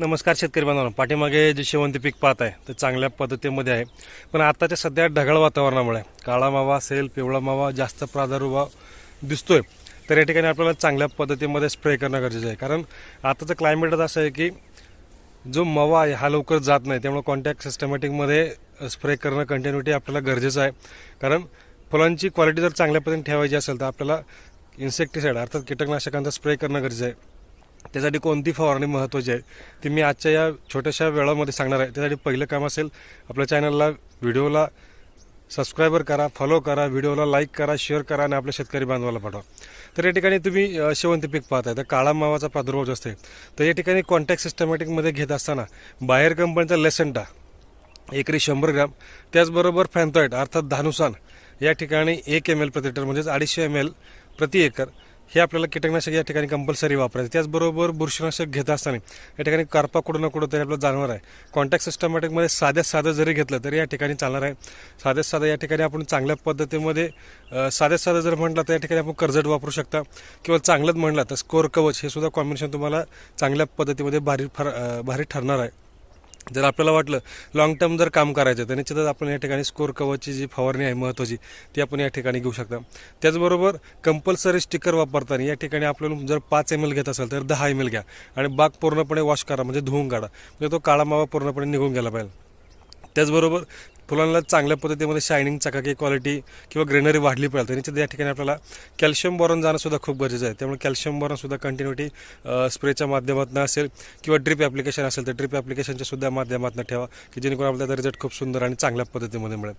नमस्कार शेतकरी बांधवांनो. पाठीमागे जे शेवंती पीक पाहत आहे ते चांगल्या पद्धतीमध्ये आहे. पण आताच्या सध्या ढगाळ वातावरणामुळे काळा मावा असेल पिवळा मावा जास्त प्रादुर्भाव दिसतोय. तर या ठिकाणी आपल्याला चांगल्या पद्धतीमध्ये स्प्रे करणं गरजेचं आहे. कारण आताचं क्लायमेटच असं आहे की जो मवा आहे हा लवकर जात नाही. त्यामुळे कॉन्टॅक्ट सिस्टमॅटिकमध्ये स्प्रे करणं कंटिन्युटी आपल्याला गरजेचं आहे. कारण फुलांची क्वालिटी जर चांगल्या पद्धतीने ठेवायची असेल तर आपल्याला इन्सेक्टिसाईड अर्थात कीटकनाशकांचा स्प्रे करणं गरजेचं आहे. त्यासाठी कोणती फवारणी महत्त्वाची आहे ती मी आजच्या या छोट्याशा वेळामध्ये सांगणार आहे. त्यासाठी पहिलं काम असेल आपल्या चॅनलला व्हिडिओला सबस्क्रायबर करा फॉलो करा व्हिडिओला लाईक करा शेअर करा आणि आपल्या शेतकरी बांधवाला पाठवा. तर या ठिकाणी तुम्ही शेवंती पीक पाहताय. तर काळा मावाचा प्रादुर्भाव जास्त आहे. तर या ठिकाणी कॉन्टॅक्ट सिस्टमॅटिकमध्ये घेत असताना बाहेर कंपनीचा लेसंटा एकरी शंभर ग्राम त्याचबरोबर फॅन्थॉइड अर्थात धानुसान या ठिकाणी एक एम एल प्रति लिटर म्हणजेच अडीचशे एम एल प्रति एकर हे आपल्याला कीटकनाशक या ठिकाणी कंपल्सरी वापरायचं. त्याचबरोबर बुरशीनाशक घेत असताना या ठिकाणी करपा कुठं ना कुठं तरी आपलं जाणवणार आहे. कॉन्टॅक्ट सिस्टमॅटिकमध्ये साध्यात साधं जरी घेतलं तरी या ठिकाणी चालणार आहे. साध्यात साधं या ठिकाणी आपण चांगल्या पद्धतीमध्ये अ, साध्यात साधं जर म्हटलं तर या ठिकाणी आपण कर्जट वापरू शकता किंवा चांगलंच म्हटलं तर स्कोर कवच हे सुद्धा कॉम्बिनेशन तुम्हाला चांगल्या पद्धतीमध्ये भारी फार भारी ठरणार आहे. जर आपल्याला वाटलं लॉंग टर्म जर काम करायचं तर निश्चितच आपण या ठिकाणी स्कोर कवरची जी फवारणी आहे महत्त्वाची ती आपण या ठिकाणी घेऊ शकता. त्याचबरोबर कंपल्सरी स्टिकर वापरताना या ठिकाणी आपल्याला जर पाच एम एल घेत असेल तर दहा एम एल घ्या. आणि बाग पूर्णपणे वॉश करा म्हणजे धुवून काढा. म्हणजे तो काळा मावा पूर्णपणे निघून गेला पाहिजे. त्याचबरोबर फुलांना चांगल्या पद्धतीमध्ये शायनिंग चकाकी क्वालिटी किंवा ग्रेनरी वाढली पाहिजे. तर या ठिकाणी आपल्याला कॅल्शियम बॉरन जाणं सुद्धा खूप गरजेचं आहे. त्यामुळे कॅल्शियम बॉरन सुद्धा कंटिन्युटी स्प्रेच्या माध्यमातून असेल किंवा ड्रिप ॲप्लिकेशन असेल तर ड्रिप ॲप्लिकेशनच्या सुद्धा माध्यमातून ठेवा की जेणेकरून आपल्याला त्याचा रिझल्ट खूप सुंदर आणि चांगल्या पद्धतीमध्ये मिळेल.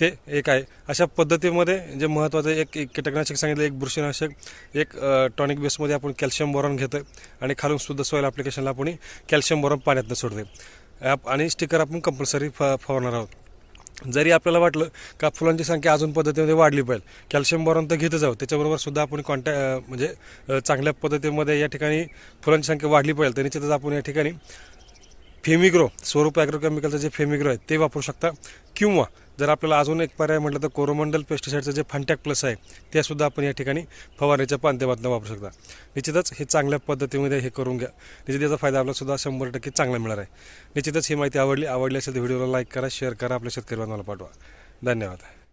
ते एक आहे. अशा पद्धतीमध्ये जे महत्त्वाचं एक एक कीटकनाशक सांगितलं एक बुरशीनाशक एक टॉनिक बेसमध्ये आपण कॅल्शियम बॉरन घेतो आणि खालून सुद्धा सॉईल ॲप्लिकेशनला आपण कॅल्शियम बॉरन पाण्यातनं सोडते ॲप आणि स्टिकर आपण कंपल्सरी फ फवारणार आहोत. जरी आपल्याला वाटलं का फुलांची संख्या अजून पद्धतीमध्ये वाढली पाहिजे कॅल्शियम बॉरन तर घेतच आहोत. त्याच्याबरोबर सुद्धा आपण कॉन्टॅ म्हणजे चांगल्या पद्धतीमध्ये या ठिकाणी फुलांची संख्या वाढली पाहिजे. तर निश्चितच आपण या ठिकाणी फेमिग्रो स्वरूप ॲग्रोकेमिकलचं जे फेमिग्रो आहे ते वापरू शकता. किंवा जर आपल्याला अजून एक पर्याय म्हटलं तर कोरोमंडल पेस्टिसाईडचं जे फंटॅक प्लस आहे त्यासुद्धा आपण या ठिकाणी फवारणीच्या माध्यमातून वापरू शकता. निश्चितच हे चांगल्या पद्धतीमध्ये हे करून घ्या. निश्चित याचा फायदा आपल्याला सुद्धा शंभर टक्के चांगला मिळणार आहे. निश्चितच ही माहिती आवडली आवडली असेल तर व्हिडिओला लाईक करा शेअर करा आपल्या शेतकरी बांधवाला पाठवा. धन्यवाद.